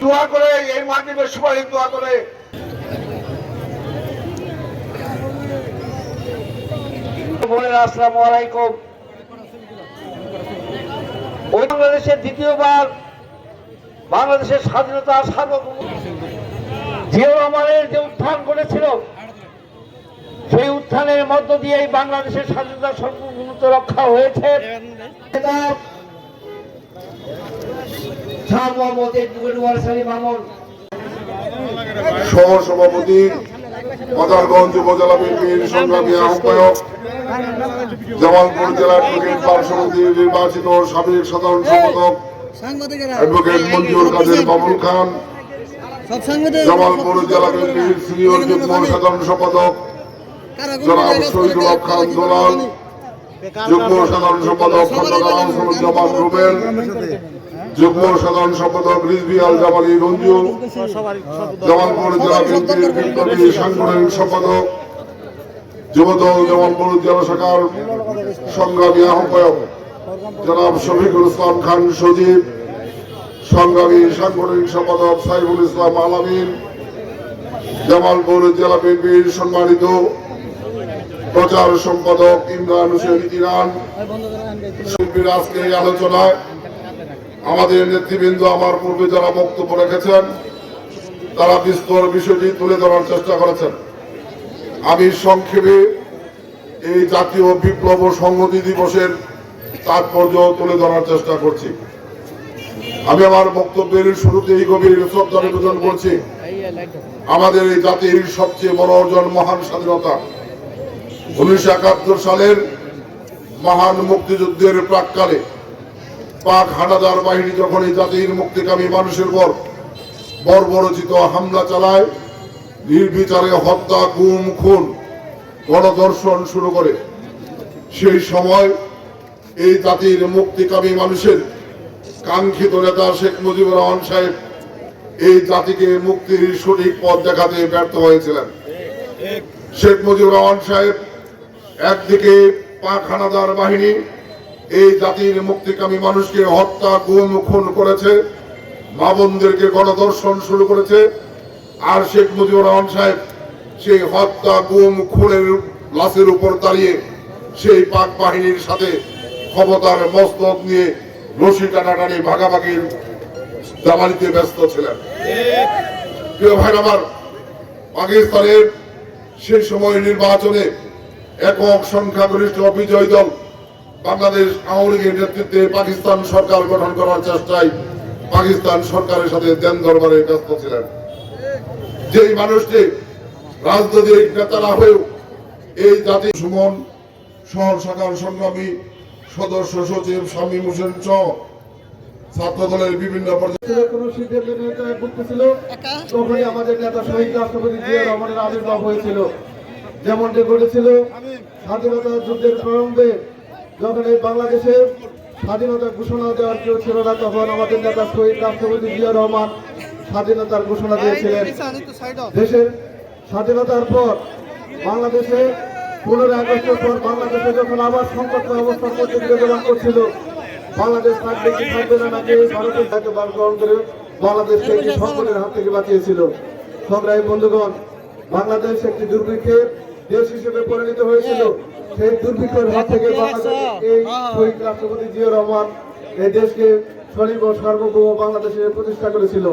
দোয়া করে এই মাধ্যমে সুপারিশ দোয়া করে। বাংলাদেশের দ্বিতীয়বার বাংলাদেশের স্বাধীনতা সার্বভৌম জিয়া রহমানের যে উত্থান করেছিল সেই উত্থানের মধ্য দিয়ে বাংলাদেশের স্বাধীনতা সর্বভৌমত্ব রক্ষা হয়েছে। শাহ মোহাম্মদ এডুকেট ওয়ারসারি মামুন। সহ সভাপতি, মাদারগঞ্জ উপজেলা বিএনপির সংগ্রামী আহ্বায়ক, জামালপুর জেলা অ্যাডভোকেট পার্শ্ববর্তী নির্বাচিত সাবেক সাধারণ সম্পাদক অ্যাডভোকেট মঞ্জুর কাদের বাবুল খান, জামালপুর জেলা বিএনপির সিনিয়র যুগ্ম সাধারণ সম্পাদক জনাব শহীদুল খান দোলাল যুগ্ম সাধারণ সম্পাদক খন্দকার আহমদুজ্জামান রুবেল যুগ্ম সাধারণ সম্পাদক রিজভি আল জামালি রঞ্জু জামালপুর জেলা বিএনপির সাংগঠনিক সম্পাদক, যুবদল জামালপুর জেলা শাখার সংগ্রামী আহ্বায়ক জনাব শফিকুল ইসলাম খান সজীব, সংগ্রামী সাংগঠনিক সম্পাদক সাইফুল ইসলাম আলামিন, জামালপুর জেলা বিএনপির সম্মানিত প্রচার সম্পাদক ইমরান হোসেন ইরান। শিল্পীর আজকে এই আলোচনায় আমাদের নেতৃবৃন্দ আমার পূর্বে যারা বক্তব্য রেখেছেন, তারা বিস্তর বিষয়টি তুলে ধরার চেষ্টা করেছেন। আমি সংক্ষেপে এই জাতীয় বিপ্লব ও সংহতি দিবসের তাৎপর্য তুলে ধরার চেষ্টা করছি। আমি আমার বক্তব্যের শুরুতেই গভীর শ্রদ্ধা নিবেদন করছি। আমাদের এই জাতির সবচেয়ে বড় অর্জন মহান স্বাধীনতা। উনিশশো একাত্তর সালের মহান মুক্তিযুদ্ধের প্রাককালে পাক হানাদার বাহিনী যখন এই জাতির মুক্তিকামী মানুষের পর বর্বরচিত হামলা চালায়, নির্বিচারে হত্যা, গুম, খুন, গণধর্ষণ শুরু করে। সেই সময় এই জাতির মুক্তিকামী মানুষের কাঙ্ক্ষিত নেতা শেখ মুজিবুর রহমান সাহেব এই জাতিকে মুক্তির সঠিক পথ দেখাতে ব্যর্থ হয়েছিলেন। শেখ মুজিবুর রহমান সাহেব একদিকে পাক হানাদার বাহিনী এই জাতির মুক্তিকামী মানুষকে হত্যা, গুম, খুন করেছে, মা বোনদেরকে গণধর্ষণ শুরু করেছে। আর শেখ মুজিবুর রহমান সাহেব সেই হত্যা, গুম, খুনের লাশের উপর দাঁড়িয়ে সেই পাক বাহিনীর সাথে ক্ষমতার মস্তক নিয়ে রশি টানাটানি, ভাগাভাগির দামালিতে ব্যস্ত ছিলেন। প্রিয় ভাই আমার, পাকিস্তানের সেই সময় নির্বাচনে একক সংখ্যাগরিষ্ঠ বিজয় দল বাংলাদেশ আওয়ামী লীগের নেতৃত্বে পাকিস্তান সরকার গঠন করার চেষ্টায় পাকিস্তান সরকারের সাথে দেন দরবারে ব্যস্ত ছিলেন। যেই মানুষটি রাজনৈতিক নেতা না হয়েও এই জাতি সুমন শহর শাখার সংগ্রামী সদস্য সচিব স্বামী হোসেন চ ছাত্র দলের বিভিন্ন তখনই আমাদের নেতা শহীদ রাষ্ট্রপতি জিয়া রহমানের আবির্ভাব হয়েছিল। যেমনটি ঘটেছিল স্বাধীনতা যুদ্ধের প্রারম্ভে যখন এই বাংলাদেশের স্বাধীনতা ঘোষণা দেওয়ার কেউ ছিল না, তখন আমাদের নেতা শহীদ রাষ্ট্রপতি জিয়া রহমান স্বাধীনতার ঘোষণা দিয়েছিলেন। দেশের স্বাধীনতার পর বাংলাদেশে পনেরোই আগস্টের পর বাংলাদেশে যখন আবার সংকটময় অবস্থার মধ্যে বিরাজমান করছিল, বাংলাদেশ থাকবে কি থাকবে না নাকি ভারতের দায়িত্ব গ্রহণ করে বাংলাদেশকে একটি সংকটের হাত থেকে বাঁচিয়েছিল? সংগ্রামী বন্ধুগণ, বাংলাদেশ একটি দুর্ভিক্ষের দেশ হিসেবে পরিণত হয়েছিল। সেই দুর্ভিক্ষের হাত থেকে এই শহীদ রাষ্ট্রপতি জিয়া রহমান এই দেশকে স্বনির্ভ সার্বভৌম বাংলাদেশে প্রতিষ্ঠা করেছিল।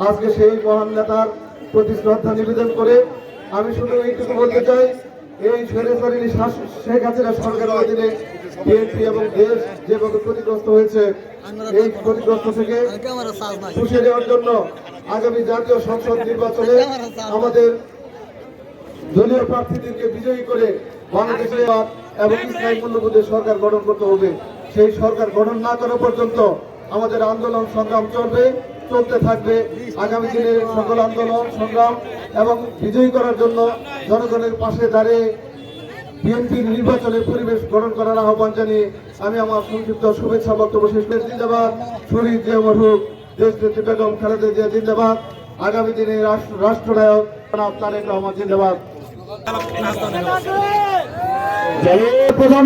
আজকে সেই মহান নেতার প্রতি শ্রদ্ধা নিবেদন করে আমি শুধু এইটুকু বলতে চাই এই শাস- শেখ হাসিনা সরকারের অধীনে বিএনপি এবং দেশ যেভাবে ক্ষতিগ্রস্ত হয়েছে এই ক্ষতিগ্রস্ত থেকে পুষিয়ে দেওয়ার জন্য আগামী জাতীয় সংসদ নির্বাচনে আমাদের দলীয় প্রার্থীদেরকে বিজয়ী করে বাংলাদেশে এবং ইসলামী মূল্যবোধের সরকার গঠন করতে হবে। সেই সরকার গঠন না করা পর্যন্ত আমাদের আন্দোলন সংগ্রাম চলবে, চলতে থাকবে। আগামী দিনে সকল আন্দোলন, সংগ্রাম এবং বিজয়ী করার জন্য জনগণের পাশে দাঁড়িয়ে বিএনপির নির্বাচনের পরিবেশ গঠন করার আহ্বান জানিয়ে আমি আমার সংক্ষিপ্ত শুভেচ্ছা বক্তব্য শেষ করে। জিন্দাবাদ শরীর জিয়া মরহুক দেশ নেত্রী বেগম খালেদা জিয়া, জিন্দাবাদ। আগামী দিনে রাষ্ট্র- রাষ্ট্রনায়ক তারেক রহমান, জিন্দাবাদ। প্রধান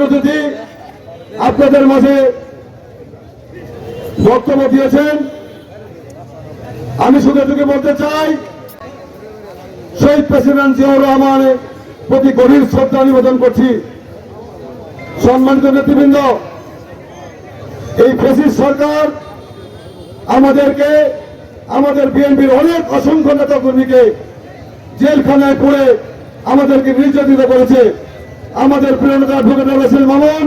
আপনাদের মাঝে বক্তব্য দিয়েছেন। আমি শুধু এটুকু বলতে চাই, শহীদ প্রেসিডেন্ট জিয়াউর রহমানের প্রতি গভীর শ্রদ্ধা নিবেদন করছি। সম্মানিত নেতৃবৃন্দ, এই ফেসিস সরকার আমাদেরকে, আমাদের বিএনপির অনেক অসংখ্য নেতা কর্মীকে জেলখানায় পড়ে আমাদেরকে নির্যাতিত করেছে। আমাদের প্রিয় ঢুকে রসেল মামুন